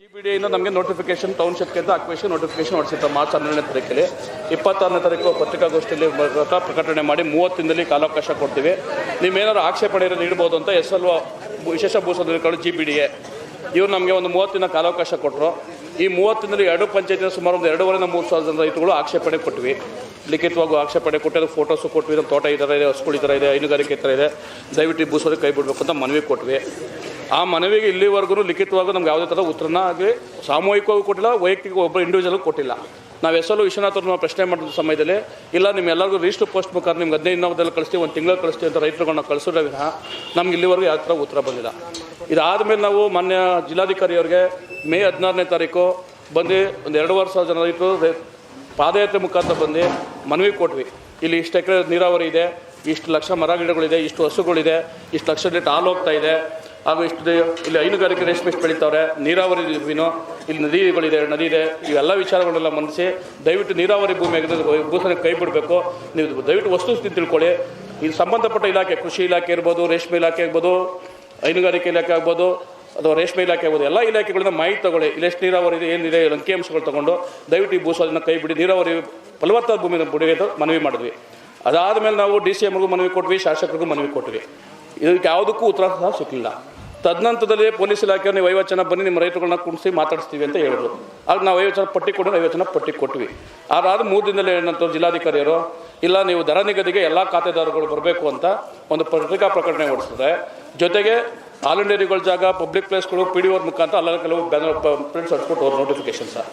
G ನಮಗೆ notification ಟೌನ್ಶಿಪ್ಗೆ ಅಂತ ಅಕ್ವೇಶನ್ notification ಹೊಡಿಸಿತ್ತು. March ಹನ್ನೆರಡನೇ ತಾರೀಕಲ್ಲಿ. ಇಪ್ಪತ್ತಾರನೇ ತಾರೀಕು ಪತ್ರಿಕಾಗೋಷ್ಠಿಯಲ್ಲಿ ಮೂಲಕ ಪ್ರಕಟಣೆ ಮಾಡಿ ಮೂವತ್ತಿನಲ್ಲಿ ಕಾಲಾವಕಾಶ ಕೊಡ್ತೀವಿ. ನೀವೇನಾದ್ರು ಆಕ್ಷೇಪಣೆ ಇರೋದು ನೀಡ್ಬೋದು ಅಂತ ಎಸ್ ಎಲ್ ವಿಶೇಷ ಭೂಸ್ವಾಧೀನಗಳು ಜಿ ಬಿ ಎ ಇವ್ರು ನಮಗೆ ಒಂದು ಮೂವತ್ತಿನ ಕಾಲಾವಕಾಶ ಕೊಟ್ಟರು ಈ ಮೂವತ್ತಿನಲ್ಲಿ ಎರಡು ಪಂಚಾಯತಿನ ಸುಮಾರು ಒಂದು ಎರಡೂವರೆಯಿಂದ ಮೂರು ಸಾವಿರದ ಜನ ಆಕ್ಷೇಪಣೆ ಕೊಟ್ವಿ. ಲಿಖಿತವಾಗಿ ಆಕ್ಷೇಪಣೆ ಕೊಟ್ಟು ಫೋಟೋಸು ಕೊಟ್ವಿ. ನಮ್ಮ ತೋಟ ಈ ಥರ ಇದೆ, ಹಸುಗಳು ಥರ ಇದೆ, ಹೈನುಗಾರಿಕೆ ಈ ಥರ ಇದೆ. ದಯವಿಟ್ಟು ಭೂಸ್ವಾಧೀನ ಕೈ ಬಿಡಬೇಕು ಅಂತ ಮನವಿ ಕೊಟ್ವಿ. ಆ ಮನವಿಗೆ ಇಲ್ಲಿವರೆಗೂ ಲಿಖಿತವಾಗಿ ನಮ್ಗೆ ಯಾವುದೇ ಥರ ಉತ್ತರನ ಆಗಲಿ, ಸಾಮೂಹಿಕವಾಗಿ ಕೊಟ್ಟಿಲ್ಲ ವೈಯಕ್ತಿಕ ಒಬ್ಬ ಇಂಡಿವಿಜುವಲ್ ಕೊಟ್ಟಿಲ್ಲ. ನಾವು ಎಸ್ ವಿಶ್ವನಾಥ್ ಅವ್ರನ್ನ ಪ್ರಶ್ನೆ ಮಾಡಿದ ಸಮಯದಲ್ಲಿ, ಇಲ್ಲ ನಿಮ್ಮ ಎಲ್ಲರಿಗೂ ರಿಜಿಸ್ಟರ್ ಪೋಸ್ಟ್ ಮುಖಾಂತರ ನಿಮ್ಗೆ ಹದಿನೈದು ದಿನದಲ್ಲಿ ಕಳಿಸ್ತೀವಿ, ಒಂದು ತಿಂಗಳು ಕಳಿಸ್ತೀವಿ ಅಂತ ರೈತರುಗಳನ್ನ ಕಳಿಸಿದ್ರೆ ವಿನಃ ನಮ್ಗೆ ಇಲ್ಲಿವರೆಗೂ ಯಾವ ಥರ ಉತ್ತರ ಬಂದಿಲ್ಲ. ಇದಾದಮೇಲೆ ನಾವು ಮಾನ್ಯ ಜಿಲ್ಲಾಧಿಕಾರಿಯವ್ರಿಗೆ ಮೇ ಹದಿನಾರನೇ ತಾರೀಕು ಬಂದು ಒಂದು ಎರಡು ವರ್ಷ ಜನ ರೈತರು ಪಾದಯಾತ್ರೆ ಮುಖಾಂತರ ಬಂದು ಮನವಿ ಕೊಟ್ವಿ. ಇಲ್ಲಿ ಇಷ್ಟು ಎಕರೆ ನೀರಾವರಿ ಇದೆ, ಇಷ್ಟು ಲಕ್ಷ ಮರ ಗಿಡಗಳಿದೆ, ಇಷ್ಟು ಹಸುಗಳಿದೆ, ಇಷ್ಟು ಲಕ್ಷ ಲೀಟರ್ ಹಾಲು ಹೋಗ್ತಾ ಇದೆ ಹಾಗೂ ಇಷ್ಟು ಇಲ್ಲಿ ಹೈನುಗಾರಿಕೆ ರೇಷ್ಮೆ ಎಷ್ಟು ಬೆಳೀತಾವ್ರೆ. ನೀರಾವರಿ ವಿನೋ ಇಲ್ಲಿ ನದಿಗಳಿದೆ ನದಿ ಇದೆ, ಇವೆಲ್ಲ ವಿಚಾರಗಳನ್ನೆಲ್ಲ ಮನಸ್ಸಿ ದಯವಿಟ್ಟು ನೀರಾವರಿ ಭೂಮಿ ಭೂಸನೆ ಕೈ ಬಿಡಬೇಕು. ನೀವು ದಯವಿಟ್ಟು ವಸ್ತು ತಿಳ್ಕೊಳ್ಳಿ. ಇದು ಸಂಬಂಧಪಟ್ಟ ಇಲಾಖೆ, ಕೃಷಿ ಇಲಾಖೆ ಇರ್ಬೋದು, ರೇಷ್ಮೆ ಇಲಾಖೆ ಆಗ್ಬೋದು, ಹೈನುಗಾರಿಕೆ ಇಲಾಖೆ ಆಗ್ಬೋದು, ಅಥವಾ ರೇಷ್ಮೆ ಇಲಾಖೆ ಆಗ್ಬೋದು, ಎಲ್ಲ ಇಲಾಖೆಗಳಿಂದ ಮಾಹಿತಿ ತಗೊಳ್ಳಿ. ಇಲ್ಲಿ ಎಷ್ಟು ನೀರಾವರಿ ಇದೆ, ಏನಿದೆ ಅಂಕಿಅಂಶಗಳು ತಗೊಂಡು ದಯವಿಟ್ಟು ಈ ಭೂಸ್ವಾಧೀನ ಕೈ ಬಿಡಿ. ನೀರಾವರಿ ಫಲವತ್ತಾದ ಭೂಮಿನ ಬಿಡಿ ಅಂತ ಮನವಿ ಮಾಡಿದ್ವಿ. ಅದಾದ ಮೇಲೆ ನಾವು ಡಿ ಸಿ ಎಮ್ಗೂ ಮನವಿ ಕೊಟ್ವಿ, ಶಾಸಕರಿಗೂ ಮನವಿ ಕೊಟ್ವಿ. ಇದಕ್ಕೆ ಯಾವುದಕ್ಕೂ ಉತ್ತರ ಸಹ ಸಿಕ್ಕಲಿಲ್ಲ ತದನಂತರದಲ್ಲಿ ಪೊಲೀಸ್ ಇಲಾಖೆ ನೀವು ಜನ ಬನ್ನಿ, ನಿಮ್ಮ ರೈತರುಗಳನ್ನ ಕುಣಿಸಿ ಮಾತಾಡಿಸ್ತೀವಿ ಅಂತ ಹೇಳಿದ್ರು. ಆಗ ನಾವು ಐವತ್ತು ಜನ ಪಟ್ಟಿ ಕೊಡೋ ಜನ ಪಟ್ಟಿ ಕೊಟ್ವಿ. ಆದ ಮೂರು ದಿನದಲ್ಲಿ ಏನಂತ ಜಿಲ್ಲಾಧಿಕಾರಿಯರು, ಇಲ್ಲ ನೀವು ದರ ನಿಗದಿಗೆ ಎಲ್ಲ ಖಾತೆದಾರರುಗಳು ಬರಬೇಕು ಅಂತ ಒಂದು ಪತ್ರಿಕಾ ಪ್ರಕಟಣೆ ಹೊಡಿಸಿದ್ರೆ ಜೊತೆಗೆ ಆಲ್ ಇಂಡಿಯಾಗಳ ಜಾಗ, ಪಬ್ಲಿಕ್ ಪ್ಲೇಸ್ಗಳು, ಪಿ ಡಿ ಓರ್ ಮುಖಾಂತರ ಅಲ್ಲ ಕೆಲವು ಬ್ಯಾನರ್ ಪ್ರಿಂಟ್ಸ್ ಹಚ್ಕೊಟ್ಟು ನೋಟಿಫಿಕೇಶನ್ ಸಹ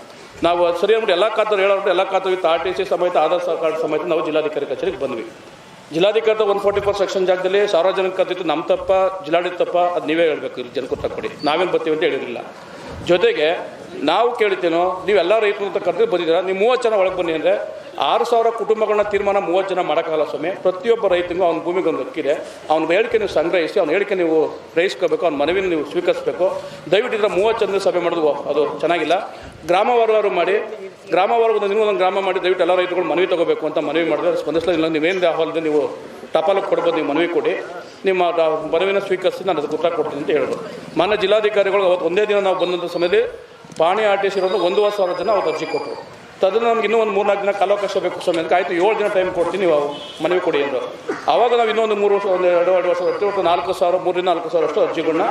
ನಾವು ಸರಿ ಅಂದ್ಬಿಟ್ಟು ಎಲ್ಲ ಖಾತೆ ಹೇಳೋರು, ಎಲ್ಲ ಖಾತೆ ಆರ್ ಟಿ ಸಿ ಸಮೇತ, ಆಧಾರ್ ಕಾರ್ಡ್ ಸಮೇತ ನಾವು ಜಿಲ್ಲಾಧಿಕಾರಿ ಕಚೇರಿಗೆ ಬಂದ್ವಿ. ಜಿಲ್ಲಾಧಿಕಾರಿ ಒನ್ ಫಾರ್ಟಿ ಫೋರ್ ಸೆಕ್ಷನ್ ಜಾಗದಲ್ಲಿ ಸಾರ್ವಜನಿಕ ಕದ್ದಿತ್ತು ನಮ್ಮ ತಪ್ಪ ಜಿಲ್ಲಾಡಳಿತ ತಪ್ಪ, ಅದು ನೀವೇ ಹೇಳಬೇಕು ಇಲ್ಲಿ ಜನಕ್ಕೆ ತಕ್ಕೊಡಿ ನಾವೇನು ಬರ್ತೀವಿ ಅಂತ ಹೇಳಿರಲಿಲ್ಲ. ಜೊತೆಗೆ ನಾವು ಕೇಳ್ತೀನೋ ನೀವೆಲ್ಲ ರೈತರು ಅಂತ ಕರೆದು ಬಂದಿದ್ದೀರಾ, ನೀವು ಮೂವತ್ತು ಜನ ಒಳಗೆ ಬನ್ನಿ ಅಂದರೆ ಆರು ಸಾವಿರ ಕುಟುಂಬಗಳನ್ನ ತೀರ್ಮಾನ ಮೂವತ್ತು ಜನ ಮಾಡೋಕ್ಕಾಗಲ್ಲ ಸ್ವಾಮಿ. ಪ್ರತಿಯೊಬ್ಬ ರೈತನಿಗೂ ಅವ್ನ ಭೂಮಿಗೆ ಒಂದು ಹಕ್ಕಿದೆ. ಅವ್ನ ಹೇಳಿಕೆ ನೀವು ಸಂಗ್ರಹಿಸಿ, ಅವ್ನ ಹೇಳಿಕೆ ನೀವು ಗ್ರಹಿಸ್ಕೋಬೇಕು ಅವ್ನ ಮನವಿನ ನೀವು ಸ್ವೀಕರಿಸಬೇಕು. ದಯವಿಟ್ಟು ಇದರ ಮೂವತ್ತು ಜನ ಸಭೆ ಮಾಡೋದು ಅದು ಚೆನ್ನಾಗಿಲ್ಲ. ಗ್ರಾಮವಾರು ಮಾಡಿ ಗ್ರಾಮವಾರು ಒಂದು ಒಂದೊಂದು ಗ್ರಾಮ ಮಾಡಿ, ದಯವಿಟ್ಟು ಎಲ್ಲ ರೈತರುಗಳು ಮನವಿ ತಗೋಬೇಕು ಅಂತ ಮನವಿ ಮಾಡಿದ್ರೆ ಸ್ಪಂದಿಸಲಿಲ್ಲ. ನೀವೇನು ಆಹ್ವಾನದ ನೀವು ಟಪಾಲು ಕೊಡ್ಬೋದು, ನೀವು ಮನವಿ ಕೊಡಿ. ನಿಮ್ಮ ಮನವಿನ ಸ್ವೀಕರಿಸಿ ನಾನು ಅದಕ್ಕೆ ಉತ್ತರ ಕೊಡ್ತೀನಿ ಅಂತ ಹೇಳೋದು ಮಾನ್ಯ ಜಿಲ್ಲಾಧಿಕಾರಿಗಳು ಅವತ್ತು ಒಂದೇ ದಿನ ನಾವು ಬಂದಂಥ ಸಮಯದಲ್ಲಿ ಪಾಣಿ ಆರ್ ಟಿ ಸಿ ಇರೋದು ಒಂದೂವರೆ ಸಾವಿರ ಜನ ಅವ್ರು ಅರ್ಜಿ ಕೊಟ್ಟರು. ತದ ನಮ್ಗೆ ಇನ್ನೂ ಒಂದು ಮೂರ್ನಾಲ್ಕು ದಿನ ಕಾಲಾವಕಾಶ ಬೇಕು ಸ್ವಾಮಿ ಅಂತ ಆಯಿತು, ಏಳು ದಿನ ಟೈಮ್ ಕೊಡ್ತೀನಿ ನೀವು ಮನವಿ ಕೊಡಿ ಅಂದರು ಆವಾಗ ನಾವು ಇನ್ನೊಂದು ಮೂರು ವರ್ಷ, ಒಂದು ಎರಡು ಎರಡು ವರ್ಷ ಹೊರತು ಒಟ್ಟು ನಾಲ್ಕು ಸಾವಿರ, ಮೂರರಿಂದ ನಾಲ್ಕು ಸಾವಿರ ಅಷ್ಟು ಅರ್ಜಿಗಳನ್ನ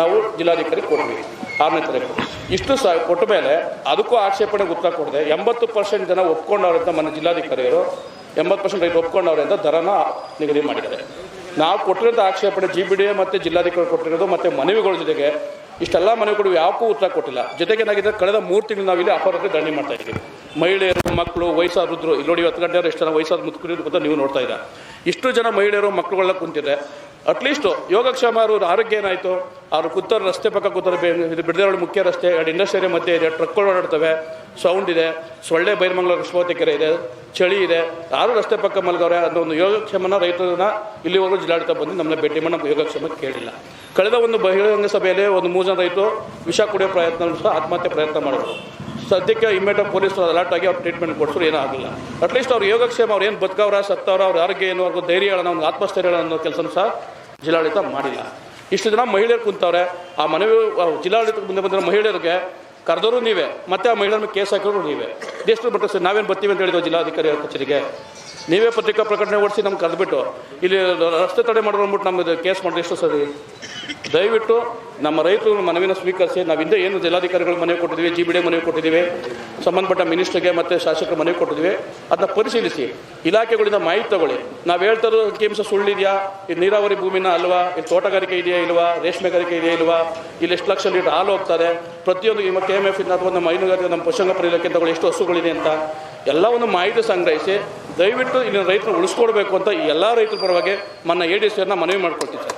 ನಾವು ಜಿಲ್ಲಾಧಿಕಾರಿ ಕೊಡ್ತೀವಿ ಆರನೇ ತಾರೀಕು ಇಷ್ಟು ಸಹ ಕೊಟ್ಟ ಮೇಲೆ ಅದಕ್ಕೂ ಆಕ್ಷೇಪಣೆಗೆ ಉತ್ತರ ಕೊಡದೆ ಎಂಬತ್ತು ಪರ್ಸೆಂಟ್ ಜನ ಒಪ್ಕೊಂಡವ್ರೆ ಅಂತ మన ಜಿಲ್ಲಾಧಿಕಾರಿಗಳು, ಎಂಬತ್ತು ಪರ್ಸೆಂಟ್ ರೈತರು ಒಪ್ಕೊಂಡವ್ರೆ ಅಂತ ದರನ ನಿಗದಿ ಮಾಡಿದ್ದಾರೆ. ನಾವು ಕೊಟ್ಟಿರೋಂಥ ಆಕ್ಷೇಪಣೆ ಜಿ ಬಿ ಡಿ ಮತ್ತು ಜಿಲ್ಲಾಧಿಕಾರಿ ಕೊಟ್ಟಿರೋದು ಮತ್ತು ಮನವಿಗಳ ಜೊತೆಗೆ ಇಷ್ಟೆಲ್ಲ ಮನೆಗಳು ಯಾವಕ್ಕೂ ಉತ್ತರ ಕೊಟ್ಟಿಲ್ಲ. ಜೊತೆಗೆ ಏನಾಗಿದೆ, ಕಳೆದ ಮೂರು ತಿಂಗಳು ನಾವಿಲ್ಲಿ ಅಪರಾಧ ದಂಡಿ ಮಾಡ್ತಾ ಇದ್ದೀವಿ. ಮಹಿಳೆಯರು, ಮಕ್ಕಳು ವಯಸ್ಸಾದ್ರು ಇಲ್ಲಿ ನೋಡಿ ಹತ್ತು ಗಂಟೆ ಎಷ್ಟು ಜನ ವಯಸ್ಸಾದ ಅಂತ ನೀವು ನೋಡ್ತಾ ಇದ್ದೀರಾ. ಇಷ್ಟು ಜನ ಮಹಿಳೆಯರು ಮಕ್ಕಳುಗಳನ್ನ ಕುಂತಿದ್ರೆ ಅಟ್ಲೀಸ್ಟು ಯೋಗಕ್ಷೇಮ ಅವ್ರ ಆರೋಗ್ಯ ಏನಾಯಿತು? ಅವ್ರು ಕೂತಾರೆ ರಸ್ತೆ ಪಕ್ಕ ಕೂತಾರೆ ಇದು ಬಿಡದೇರಳು ಮುಖ್ಯ ರಸ್ತೆ, ಎರಡು ಇಂಡಸ್ಟ್ರಿ ಮಧ್ಯೆ ಇದೆ ಟ್ರಕ್ಗಳು ಓಡಾಡ್ತವೆ ಸೌಂಡ್ ಇದೆ ಸೊಳ್ಳೆ ಬೈರ್ಮಂಗ್ಳೂರು ಕೆರೆ ಇದೆ, ಚಳಿ ಇದೆ, ಯಾರು ರಸ್ತೆ ಪಕ್ಕ ಮಲಗವ್ರೆ ಒಂದು ಯೋಗಕ್ಷೇಮನ ರೈತರನ್ನ ಇಲ್ಲಿವರೆಗೂ ಜಿಲ್ಲಾಡಳಿತ ಬಂದು ನಮ್ಮನ್ನ ಭೇಟಿ ಮಾಡಿ ನಮ್ಮ ಯೋಗಕ್ಷೇಮ ಕೇಳಿಲ್ಲ. ಕಳೆದ ಒಂದು ಬಹಿರಂಗ ಸಭೆಯಲ್ಲಿ ಒಂದು ಮೂರು ಜನ ರೈತರು ವಿಷ ಕುಡಿಯೋ ಪ್ರಯತ್ನ ಸಹ ಆತ್ಮಹತ್ಯೆ ಪ್ರಯತ್ನ ಮಾಡಿದ್ರು. ಸದ್ಯಕ್ಕೆ ಇಮ್ಮಿಡಿಯೇಟ್ ಪೊಲೀಸರು ಅಲರ್ಟ್ ಆಗಿ ಅವ್ರು ಟ್ರೀಟ್ಮೆಂಟ್ ಕೊಡಿಸ್ರು ಏನೂ ಅಟ್ಲೀಸ್ಟ್ ಅವ್ರು ಯೋಗಕ್ಷೇಮ, ಅವ್ರು ಏನು ಬದುಕವ್ರ, ಸತ್ತವ್ರ, ಅವ್ರ ಆರೋಗ್ಯ ಏನು ಅವ್ರಿಗೆ ಧೈರ್ಯ ಹೇಳೋಣ, ಒಂದು ಆತ್ಮಸ್ಥೈರ್ಯ ಅನ್ನೋ ಕೆಲಸ ಸಹ ಜಿಲ್ಲಾಡಳಿತ ಮಾಡಿಲ್ಲ. ಇಷ್ಟು ಜನ ಮಹಿಳೆಯರು ಕುಂತವ್ರೆ, ಆ ಮನವಿ ಜಿಲ್ಲಾಡಳಿತಕ್ಕೆ ಮುಂದೆ ಬಂದಿರೋ ಮಹಿಳೆಯರಿಗೆ ಕರೆದವರು ನೀವೇ, ಮತ್ತೆ ಆ ಮಹಿಳೆಯರ ಕೇಸ್ ಹಾಕಿದ್ರು ನೀವೇ. ಎಷ್ಟು ಮಟ್ಟ ಸರ್, ನಾವೇನು ಬರ್ತೀವಿ ಅಂತ ಹೇಳಿದ್ವು ಜಿಲ್ಲಾಧಿಕಾರಿ ಕಚೇರಿಗೆ. ನೀವೇ ಪತ್ರಿಕಾ ಪ್ರಕಟಣೆ ಓಡಿಸಿ ನಮ್ಗೆ ಕರೆದ್ಬಿಟ್ಟು, ಇಲ್ಲಿ ರಸ್ತೆ ತಡೆ ಮಾಡೋರು ಅಂದ್ಬಿಟ್ಟು ನಮ್ಮದು ಕೇಸ್ ಮಾಡಿದ್ರೆ ಎಷ್ಟು ಸರಿ? ದಯವಿಟ್ಟು ನಮ್ಮ ರೈತರು ಮನವಿನ ಸ್ವೀಕರಿಸಿ, ನಾವು ಹಿಂದೆ ಏನು ಜಿಲ್ಲಾಧಿಕಾರಿಗಳು ಮನವಿ ಕೊಟ್ಟಿದ್ದೀವಿ ಜಿ ಬಿ ಡಿ ಮನವಿ ಕೊಟ್ಟಿದ್ದೀವಿ, ಸಂಬಂಧಪಟ್ಟ ಮಿನಿಸ್ಟರ್ಗೆ ಮತ್ತು ಶಾಸಕರು ಮನವಿ ಕೊಟ್ಟಿದ್ದೀವಿ, ಅದನ್ನ ಪರಿಶೀಲಿಸಿ. ಇಲಾಖೆಗಳಿಂದ ಮಾಹಿತಿ ತಗೊಳ್ಳಿ. ನಾವು ಹೇಳ್ತಾ ಇರೋ ಅಂಕಿಅಂಶ ಸುಳ್ಳಿದೆಯಾ ಇದು ನೀರಾವರಿ ಭೂಮಿನ ಅಲ್ವಾ? ಇಲ್ಲಿ ತೋಟಗಾರಿಕೆ ಇದೆಯಾ ಇಲ್ವಾ? ರೇಷ್ಮೆಗಾರಿಕೆ ಇದೆಯಾ ಇಲ್ವಾ? ಇಲ್ಲಿ ಎಷ್ಟು ಲಕ್ಷ ಲೀಟರ್ ಹಾಲು ಹೋಗ್ತಾರೆ? ಪ್ರತಿಯೊಂದು ಕೆ ಎಂ ಎಫ್ ಇಂದ ಅಥವಾ ನಮ್ಮ ಹೈನುಗಾರಿಕೆ, ನಮ್ಮ ಪಶುಸಂಗೋಪನಾ ಇಲಾಖೆ ತಗೊಳ್ಳಿ ಎಷ್ಟು ಹಸುಗಳಿದೆ ಅಂತ ಎಲ್ಲವನ್ನು ಮಾಹಿತಿ ಸಂಗ್ರಹಿಸಿ ದಯವಿಟ್ಟು ಇಲ್ಲಿನ ರೈತರು ಉಳಿಸ್ಕೊಡ್ಬೇಕು ಅಂತ ಎಲ್ಲ ರೈತರ ಪರವಾಗಿ ನನ್ನ ಎ ಡಿ ಸಿ ಮನವಿ ಮಾಡಿಕೊಡ್ತೀನಿ ಸರ್.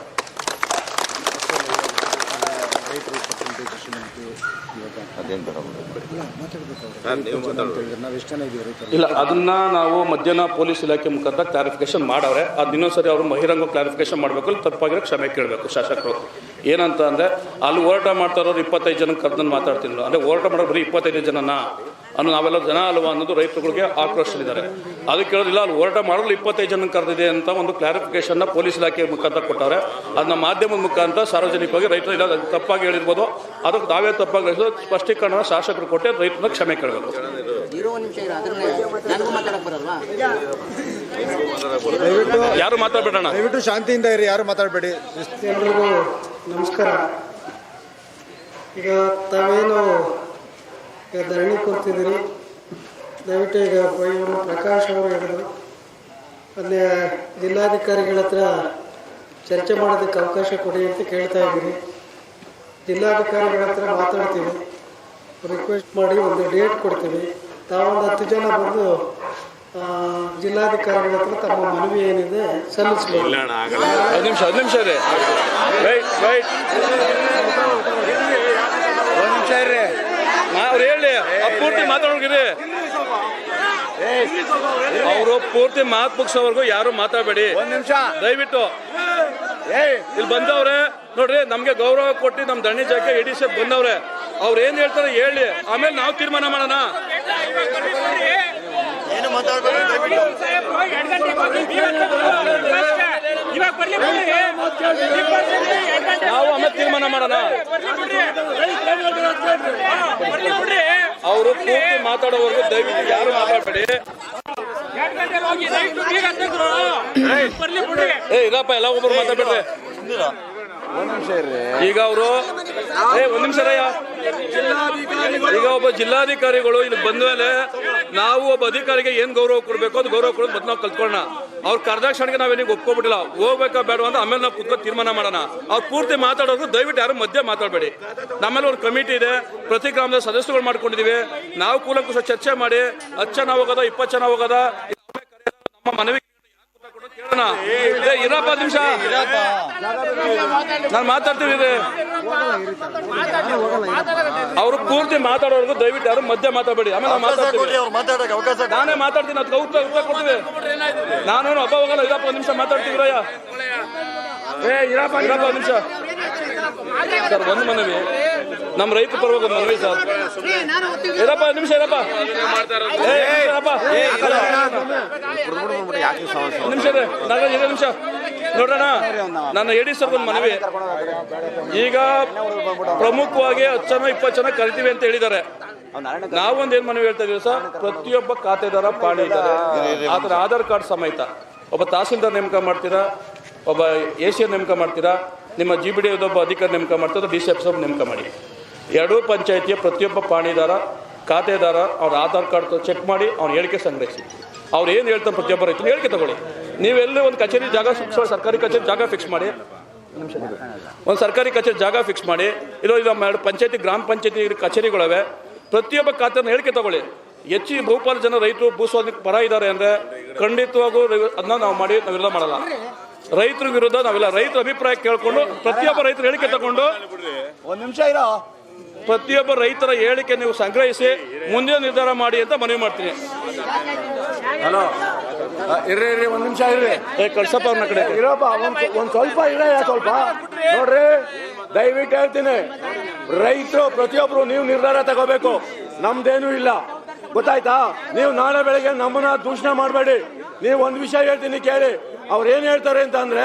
ಇಲ್ಲ, ಅದನ್ನ ನಾವು ಮಧ್ಯಾಹ್ನ ಪೊಲೀಸ್ ಇಲಾಖೆ ಮುಖಾಂತರ ಕ್ಲಾರಿಫಿಕೇಶನ್ ಮಾಡವ್ರೆ. ಅದು ಇನ್ನೊಂದ್ಸರಿ ಅವರು ಬಹಿರಂಗ ಕ್ಲಾರಿಫಿಕೇಶನ್ ಮಾಡಬೇಕು ತಪ್ಪಾಗಿರೋ ಕ್ಷಮೆ ಕೇಳಬೇಕು ಶಾಸಕರು. ಏನಂತ ಅಂದ್ರೆ ಅಲ್ಲಿ ಹೋರಾಟ ಮಾಡ್ತಾ ಇರೋರು ಇಪ್ಪತ್ತೈದು ಜನ ಕರ್ದನ್ನು ಮಾತಾಡ್ತಿದ್ರು. ಅಂದರೆ ಹೋರಾಟ ಮಾಡೋ ಬರೀ ಇಪ್ಪತ್ತೈದು ಜನನ? ಅನ್ನೋ ನಾವೆಲ್ಲ ಜನ ಅಲ್ವಾ ಅನ್ನೋದು ರೈತರುಗಳಿಗೆ ಆಕ್ರೋಶಲಿದ್ದಾರೆ ಅದಕ್ಕೆ ಹೇಳೋದಿಲ್ಲ ಅಲ್ಲಿ ಹೋರಾಟ ಮಾಡಲು ಇಪ್ಪತ್ತೈದು ಜನ ಕರೆದಿದೆ ಅಂತ ಒಂದು ಕ್ಲಾರಿಫಿಕೇಶನ್ನ ಪೊಲೀಸ್ ಇಲಾಖೆ ಮುಖಾಂತರ ಕೊಟ್ಟವ್ರೆ ಅದನ್ನ ಮಾಧ್ಯಮದ ಮುಖಾಂತರ ಸಾರ್ವಜನಿಕವಾಗಿ ರೈತರು ಇಲ್ಲ ತಪ್ಪಾಗಿ ಹೇಳಿರ್ಬೋದು. ಅದಕ್ಕೆ ತಾವೇ ತಪ್ಪಾಗಿ ಹೇಳಿದ್ರು ಸ್ಪಷ್ಟೀಕರಣ ಶಾಸಕರು ಕೊಟ್ಟೆ ರೈತನ ಕ್ಷಮೆ ಕೇಳಬೇಕು. ಇರೋ ನಿಮಿಷ ಇರು ಅದನ್ನೇ ನನಗೂ ಮಾತಾಡಕ್ ಬರಲ್ವಾ? ಯಾರು ಮಾತಾಡ್ಬೇಡಣ ದಯವಿಟ್ಟು ಶಾಂತಿಯಿಂದ ಇರಿ ಯಾರು ಮಾತಾಡಬೇಡಿ. ಎಲ್ರಿಗೂ ನಮಸ್ಕಾರ. ಈಗ ತಾವೇನು ಈಗ ಧರಣಿ ಕೊಡ್ತಿದ್ದೀರಿ ದಯವಿಟ್ಟು ಈಗ ಇವರು ಪ್ರಕಾಶ್ ಅವರು ಹೇಳಿದರು ಅಲ್ಲಿ ಜಿಲ್ಲಾಧಿಕಾರಿಗಳ ಹತ್ರ ಚರ್ಚೆ ಮಾಡೋದಕ್ಕೆ ಅವಕಾಶ ಕೊಡಿ ಅಂತ ಕೇಳ್ತಾ ಇದ್ದೀನಿ ಜಿಲ್ಲಾಧಿಕಾರಿಗಳ ಹತ್ರ ಮಾತಾಡ್ತೀವಿ. ರಿಕ್ವೆಸ್ಟ್ ಮಾಡಿ ಒಂದು ಡೇಟ್ ಕೊಡ್ತೀವಿ. ತಾವೊಂದು ಹತ್ತು ಜನ ಬಂದು ಜಿಲ್ಲಾಧಿಕಾರಿಗಳ ಹತ್ರ ತಮ್ಮ ಮನವಿ ಏನಿದೆ ಸಲ್ಲಿಸ್ಬೇಕು ಐದು ನಿಮಿಷ ಐದು ನಿಮಿಷ ಇದೆ ರೈಟ್ ರೈಟ್ ಒಂದು ನಿಮಿಷ ಇರ್ರಿ ಅವ್ರು ಹೇಳಿ ಆ ಪೂರ್ತಿ ಮಾತಾಡೋಗಿರಿ ಅವರು ಪೂರ್ತಿ ಮಾತು ಮುಗಿಸೋವರೆಗೂ ಯಾರು ಮಾತಾಡಬೇಡಿ. ಒಂದು ನಿಮಿಷ. ದಯವಿಟ್ಟು. ಇಲ್ಲಿ ಬಂದವ್ರೆ ನೋಡ್ರಿ ನಮ್ಗೆ ಗೌರವ ಕೊಟ್ಟು ನಮ್ ದಂಡಿ ಜಾಕೆ ಎಡಿ ಸೇಫ್ ಬಂದವ್ರೆ. ಅವ್ರು ಏನ್ ಹೇಳ್ತಾರೆ ಹೇಳಿ. ಆಮೇಲೆ ನಾವು ತೀರ್ಮಾನ ಮಾಡೋಣ. ಏನು ಮಾತಾಡಬೇಡಿ. ದಯವಿಟ್ಟು ನಾವು ಆಮೇಲೆ ತೀರ್ಮಾನ ಮಾಡೋಣ. ಅವರು ಪೂರ್ತಿ ಮಾತಾಡೋವರೆಗೂ ದಯವಿಟ್ಟು ಯಾರು ಮಾತಾಡಬೇಡಿ. ಎಲ್ಲ ಒಬ್ಬರು ಮಾತಾಡ್ಬೇಡ್ರಿ. ಈಗ ಅವರು ಒಂದ್ ನಿಮಿಷ ಈಗ ಒಬ್ಬ ಜಿಲ್ಲಾಧಿಕಾರಿಗಳು ಇಲ್ಲಿ ಬಂದ ಮೇಲೆ ನಾವು ಒಬ್ಬ ಅಧಿಕಾರಿಗೆ ಏನ್ ಗೌರವ ಕೊಡ್ಬೇಕು ಅದು ಗೌರವ ಕೊಡೋದು ಮತ್ತೆ ನಾವು ಕಲ್ತ್ಕೊಳ್ಳೋಣ. ಅವ್ರು ಕರ್ದಾಕ್ಷಣಕ್ಕೆ ನಾವೇನಿಗೆ ಒಪ್ಕೊಬಿಟ್ಟಿಲ್ಲ. ಹೋಗ್ಬೇಕಾ ಬೇಡ ಅಂತ ಆಮೇಲೆ ನಾವು ಕುತ್ಕೊಂಡು ತೀರ್ಮಾನ ಮಾಡೋಣ. ಅವ್ರು ಪೂರ್ತಿ ಮಾತಾಡೋರು ದಯವಿಟ್ಟು ಯಾರು ಮಧ್ಯೆ ಮಾತಾಡಬೇಡಿ. ನಮ್ಮಲ್ಲಿ ಒಂದು ಕಮಿಟಿ ಇದೆ. ಪ್ರತಿ ಗ್ರಾಮದ ಸದಸ್ಯರುಗಳು ಮಾಡ್ಕೊಂಡಿದ್ದೀವಿ ನಾವು ಕೂಲಂಕುಶ ಚರ್ಚೆ ಮಾಡಿ ಹತ್ತು ಜನ ಹೋಗೋದ, ಇಪ್ಪತ್ತು ಜನ ಹೋಗೋದ. ನಮ್ಮ ಮನವಿ ಇರಪ್ಪ ನಿಮಿಷ. ನಾನು ಮಾತಾಡ್ತೀನಿ. ಅವರು ಪೂರ್ತಿ ಮಾತಾಡೋರ್ಗು ದಯವಿಟ್ಟು ಯಾರು ಮಧ್ಯ ಮಾತಾಡಬೇಡಿ. ಆಮೇಲೆ ನಾವು ಮಾತಾಡ್ತೀವಿ ಮಾತಾಡಕ್ಕೆ ಅವಕಾಶ ನಾನೇ ಮಾತಾಡ್ತೀನಿ ಅದಕ್ಕೆ ಉತ್ತರ ಉತ್ತರ ಕೊಡ್ತೀವಿ. ನಾನೇನು ಹಬ್ಬ ಹೋಗಲ್ಲ ಇರಪ್ಪ ಒಂದ್ ನಿಮಿಷ ಮಾತಾಡ್ತೀವಿ ರಯ್ಯ ಏ ಇರಪ್ಪ ಇರಪ್ಪ ಒಂದ್ ನಿಮಿಷ. ಸರ್ ಒಂದು ಮನವಿ. ನಮ್ಮ ರೈತ ಪರವಾಗಿ ಒಂದು ಮನವಿ ಸರ್. ಇರಪ್ಪ ಒಂದ್ ನಿಮಿಷ ಇರಪ್ಪ. ಏ, ಇರಪ್ಪ ನಿಮಿಷ ಎರಡು ನಿಮಿಷ. ನೋಡೋಣ ನನ್ನ ಎಡಿ ಸರ್ ಒಂದು ಮನವಿ. ಈಗ ಪ್ರಮುಖವಾಗಿ ಹತ್ತು ಜನ ಇಪ್ಪತ್ತು ಜನ ಕರಿತೀವಿ ಅಂತ ಹೇಳಿದ್ದಾರೆ. ನಾವೊಂದು ಏನ್ ಮನವಿ ಹೇಳ್ತಾ ಇದೀವಿ ಸರ್? ಪ್ರತಿಯೊಬ್ಬ ಖಾತೆದಾರ ಪಾಣಿ ಇದ್ದಾರೆ. ಆತರ ಆಧಾರ್ ಕಾರ್ಡ್ ಸಮೇತ. ಒಬ್ಬ ತಹಸೀಲ್ದಾರ್ ನೇಮಕ ಮಾಡ್ತೀರಾ? ಒಬ್ಬ ಎ ಸಿ ನೇಮಕ ಮಾಡ್ತೀರಾ? ನಿಮ್ಮ ಜಿ ಬಿ ಡಿ ಒಬ್ಬ ಅಧಿಕಾರಿ ನೇಮಕ ಮಾಡ್ತೀರಾ? ಡಿ ಸಿ ಎಫ್ ನೇಮಕ ಮಾಡಿ. ಎರಡೂ ಪಂಚಾಯತಿಯ ಪ್ರತಿಯೊಬ್ಬ ಪಾಣಿದಾರ ಖಾತೆದಾರ ಅವ್ರ ಆಧಾರ್ ಕಾರ್ಡ್ ಚೆಕ್ ಮಾಡಿ ಅವ್ನ ಹೇಳಿಕೆ ಸಂಗ್ರಹಿಸಿ. ಅವ್ರು ಏನು ಹೇಳ್ತಾರೆ ಪ್ರತಿಯೊಬ್ಬ ರೈತರು ಹೇಳಿಕೆ ತಗೊಳ್ಳಿ. ನೀವೆಲ್ಲೇ ಒಂದು ಕಚೇರಿ ಜಾಗ ಫಿಕ್ಸ್ ಮಾಡಿ ಸರ್ಕಾರಿ ಕಚೇರಿ ಜಾಗ ಫಿಕ್ಸ್ ಮಾಡಿ. ಒಂದು ಸರ್ಕಾರಿ ಕಚೇರಿ ಜಾಗ ಫಿಕ್ಸ್ ಮಾಡಿ. ಇರೋ ಇದು ಮಾಡಿ ಎರಡು ಪಂಚಾಯತಿ ಗ್ರಾಮ ಪಂಚಾಯತಿ ಕಚೇರಿಗಳವೆ. ಪ್ರತಿಯೊಬ್ಬ ಖಾತೆಯನ್ನು ಹೇಳಿಕೆ ತಗೊಳ್ಳಿ. ಹೆಚ್ಚಿ ಬಹುಪಾಲು ಜನ ರೈತರು ಭೂಸ್ವಾಧೀನಕ್ಕೆ ಪರ ಇದ್ದಾರೆ ಅಂದರೆ ಖಂಡಿತವಾಗೂ ಅದನ್ನ ನಾವು ಮಾಡಿ ನಾವೆಲ್ಲ ಮಾಡಲ್ಲ. ರೈತರ ವಿರುದ್ಧ ನಾವೆಲ್ಲ. ರೈತರ ಅಭಿಪ್ರಾಯ ಕೇಳಿಕೊಂಡು ಪ್ರತಿಯೊಬ್ಬ ರೈತರ ಹೇಳಿಕೆ ತಗೊಂಡು ಒಂದು ನಿಮಿಷ ಇರೋ. ಪ್ರತಿಯೊಬ್ಬ ರೈತರ ಹೇಳಿಕೆ ನೀವು ಸಂಗ್ರಹಿಸಿ ಮುಂದಿನ ನಿರ್ಧಾರ ಮಾಡಿ ಅಂತ ಮನವಿ ಮಾಡ್ತೀನಿ. ಹಲೋ ಇರ್ರಿ ಇರ್ರಿ ಒಂದು ನಿಮಿಷ ಇರ್ರಿ. ಕಳ್ಸಪ್ಪ ಅವ್ರನ್ನ ಕಡೆ. ಇರಪ್ಪ ಒಂದ್ ಒಂದ್ ಸ್ವಲ್ಪ ಇರ ಸ್ವಲ್ಪ? ನೋಡ್ರಿ ದಯವಿಟ್ಟು ಹೇಳ್ತೀನಿ. ರೈತರು ಪ್ರತಿಯೊಬ್ರು ನೀವು ನಿರ್ಧಾರ ತಗೋಬೇಕು. ನಮ್ದೇನು ಇಲ್ಲ. ಗೊತ್ತಾಯ್ತಾ? ನೀವು ನಾಳೆ ಬೆಳಗ್ಗೆ ನಮ್ಮನ್ನ ದೂಷಣೆ ಮಾಡಬೇಡಿ. ನೀವು ಒಂದ್ ವಿಷಯ ಹೇಳ್ತೀನಿ ಕೇಳಿ. ಅವ್ರು ಏನ್ ಹೇಳ್ತಾರೆ ಅಂತ ಅಂದ್ರೆ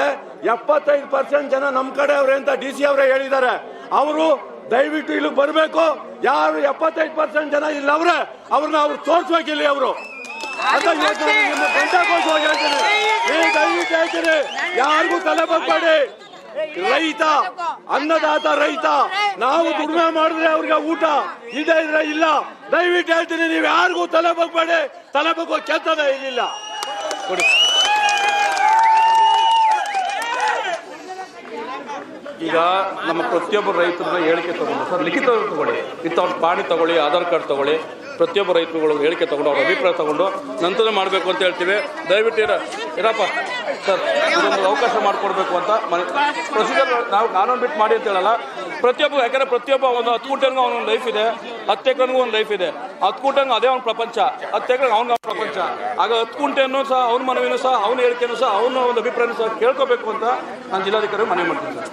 ಎಪ್ಪತ್ತೈದು ಪರ್ಸೆಂಟ್ ಜನ ನಮ್ ಕಡೆ ಅವ್ರೆ ಅಂತ ಡಿ ಸಿ ಅವರೇ ಹೇಳಿದ್ದಾರೆ. ಅವರು ದಯವಿಟ್ಟು ಇಲ್ಲಿ ಬರಬೇಕು. ಯಾರು ಎಪ್ಪತ್ತೈದು ಪರ್ಸೆಂಟ್ ಜನ ಇಲ್ಲ ಅವ್ರೆ ಅವ್ರನ್ನ ಅವ್ರು ತೋರಿಸ್ಬೇಕು ಇಲ್ಲಿ ಅವರು. ಅಂತ ನಿಮ್ಮ ಹೇಳ್ತೀನಿ. ದಯವಿಟ್ಟು ಹೇಳ್ತೀನಿ. ಯಾರಿಗೂ ತಲೆ ಬಗ್ಬೇಡಿ. ರೈತ ಅನ್ನದಾತ ರೈತ. ನಾವು ದುಡಿಮೆ ಮಾಡಿದ್ರೆ ಅವ್ರಿಗೆ ಊಟ. ಇದೆ ಇದ್ರೆ ಇಲ್ಲ. ದಯವಿಟ್ಟು ಹೇಳ್ತೀನಿ ನೀವು ಯಾರಿಗೂ ತಲೆ ಬಗ್ಬೇಡಿ. ತಲೆ ಬಗ್ಗೋ ಕೆತ್ತದ ಇಲ್ಲಿಲ್ಲ. ಈಗ ನಮ್ಮ ಪ್ರತಿಯೊಬ್ಬ ರೈತರನ್ನ ಹೇಳಿಕೆ ತಗೊಂಡು ಸರ್ ಲಿಖಿತ ತಗೊಳ್ಳಿ. ವಿತ್ ಅವ್ರ ಪಾಣಿ ತಗೊಳ್ಳಿ ಆಧಾರ್ ಕಾರ್ಡ್ ತಗೊಳ್ಳಿ. ಪ್ರತಿಯೊಬ್ಬ ರೈತರುಗಳು ಹೇಳಿಕೆ ತಗೊಂಡು, ಅವ್ರ ಅಭಿಪ್ರಾಯ ತಗೊಂಡು ನಂತರ ಮಾಡಬೇಕು ಅಂತ ಹೇಳ್ತೀವಿ. ದಯವಿಟ್ಟು ಇರೋ ಇರಪ್ಪ, ಸರ್, ಇದೊಂದು ಅವಕಾಶ ಮಾಡಿಕೊಡ್ಬೇಕು ಅಂತ ಮನೆ ಪ್ರೊಸೀಜರ್ ನಾವು ಕಾನೂನು ಬಿಟ್ಟು ಮಾಡಿ ಅಂತ ಹೇಳಲ್ಲ. ಪ್ರತಿಯೊಬ್ಬ ಯಾಕಂದರೆ ಪ್ರತಿಯೊಬ್ಬ ಒಂದು ಹತ್ತು ಕುಂಟೆಗೂ ಅವನೊಂದು ಲೈಫ್ ಇದೆ. ಹತ್ತು ಒಂದು ಲೈಫ್ ಇದೆ. ಹತ್ತು ಅದೇ ಅವ್ನ ಪ್ರಪಂಚ. ಹತ್ತು ಅವ್ನ ಪ್ರಪಂಚ. ಆಗ ಹತ್ತು ಕುಂಟೆಯನ್ನು ಸಹ ಅವ್ನ ಮನವಿನೂ ಸಹ, ಅವ್ನ ಹೇಳಿಕೆನೂ ಸಹ, ಅವನ ಒಂದು ಅಭಿಪ್ರಾಯನೂ ಸಹ ಕೇಳ್ಕೋಬೇಕು ಅಂತ ನಾನು ಜಿಲ್ಲಾಧಿಕಾರಿ ಮನವಿ ಮಾಡ್ತೀನಿ ಸರ್.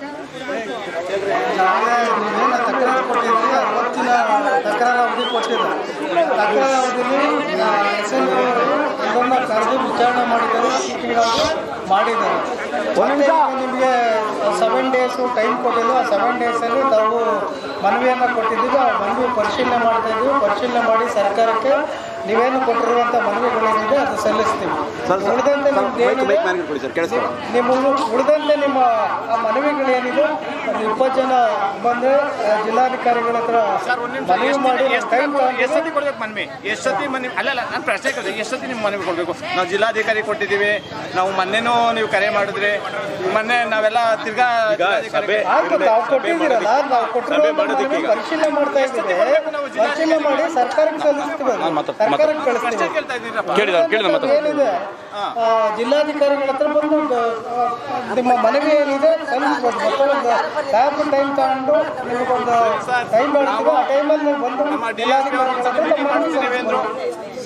ವಿಚಾರಣೆ ಮಾಡಿದ್ದಾರೆ ಈಗ ನಿಮಗೆ ಸೆವೆನ್ ಡೇಸು ಟೈಮ್ ಕೊಟ್ಟಿದ್ದು ಆ ಸೆವೆನ್ ಡೇಸಲ್ಲಿ ತಾವು ಮನವಿಯನ್ನು ಕೊಟ್ಟಿದ್ದೀವಿ. ಆ ಮನವಿ ಪರಿಶೀಲನೆ ಮಾಡ್ತಾ ಇದ್ದೀವಿ. ಪರಿಶೀಲನೆ ಮಾಡಿ ಸರ್ಕಾರಕ್ಕೆ ನೀವೇನು ಕೊಟ್ಟಿರುವಂಥ ಮನವಿಗಳೇನಿದೆ ಅದು ಸಲ್ಲಿಸ್ತೀವಿ. ನಿಮ್ಮ ಉಳು- ಉಳಿದಂತೆ ನಿಮ್ಮ ಆ ಮನವಿಗಳೇನಿದೆ ಇಪ್ಪತ್ತು ಜನ ಬಂದು ಜಿಲ್ಲಾಧಿಕಾರಿಗಳ ಹತ್ರ ಮನವಿ ಮಾಡಿ ಟೈಮ್ ಎಷ್ಟು ಸತಿ ಕೊಡ್ಬೇಕು ಮನವಿ? ಎಷ್ಟು ಸತಿ ಮನವಿ ಅಲ್ಲ ಅಲ್ಲ ನಾನು ಪ್ರಶ್ನೆ ಕೇಳಿದೆ ಎಷ್ಟು ಸತಿ ನಿಮ್ಮ ಮನವಿ ಕೊಡಬೇಕು? ನಾವು ಜಿಲ್ಲಾಧಿಕಾರಿ ಕೊಟ್ಟಿದ್ದೀವಿ ನಾವು ಮೊನ್ನೆನೂ ನೀವು ಕರೆ ಮಾಡಿದ್ರೆ ಮೊನ್ನೆ ನಾವೆಲ್ಲ ತಿರ್ಗಾ ತಾವು ಕೊಟ್ಟಿದ್ದೀರಲ್ಲ ನಾವು ಕೊಟ್ಟಿರೋ ಪರಿಶೀಲನೆ ಮಾಡ್ತಾ ಇದ್ದೀವಿ. ಪರಿಶೀಲನೆ ಮಾಡಿ ಸರ್ಕಾರಕ್ಕೆ ಸಲ್ಲಿಸ್ತೀವಿ. ಸರ್ಕಾರಕ್ಕೆ ಕಳಿಸ್ತೀವಿ. ಏನಿದೆ? ಜಿಲ್ಲಾಧಿಕಾರಿಗಳ ಹತ್ರ ಬಂದು ನಿಮ್ಮ ಮನವಿ ಏನಿದೆ ಸಲ್ಲಿಸ್ಬೋದು ಟೈಮ್ ತಗೊಂಡು ನಿಮಗೊಂದು ಟೈಮ್ ಹೇಳ್ತೀವಿ ಆ ಟೈಮಲ್ಲಿ ನೀವು ಬಂದು ನಮ್ಮ ಡಿ ಎಸ್ ಪಿ ಅವ್ರು ಜಿಲ್ಲಾಧಿಕಾರಿಗಳ ಹತ್ರ ಮನವಿ.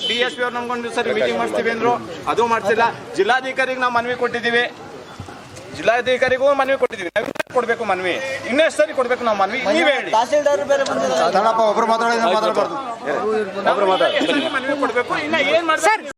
ಡಿ ಎಸ್ ಪಿ ಅವ್ರು ನಮ್ಗೊಂದು ಸರಿ ಮೀಟಿಂಗ್ ಮಾಡ್ತೀವಿ ಅಂದರು. ಅದು ಮಾಡ್ತಿಲ್ಲ ಜಿಲ್ಲಾಧಿಕಾರಿಗೆ ನಾವು ಮನವಿ ಕೊಟ್ಟಿದ್ದೀವಿ. ಜಿಲ್ಲಾಧಿಕಾರಿಗೂ ಮನವಿ ಕೊಟ್ಟಿದ್ದೀವಿ. ನಾವು ಕೊಡಬೇಕು ಮನವಿ. ಇನ್ನೆಷ್ಟು ಸರಿ ಕೊಡಬೇಕು ನಾವು ಮನವಿ? ನೀವೇ ಹೇಳಿ. ತಹಸೀಲ್ದಾರ್ ಬೇರೆ ಮಾತಾಡಬಾರ್ದು. ಮನವಿ ಕೊಡಬೇಕು? ಇನ್ನ ಏನು ಮಾಡ್ಬೇಕು?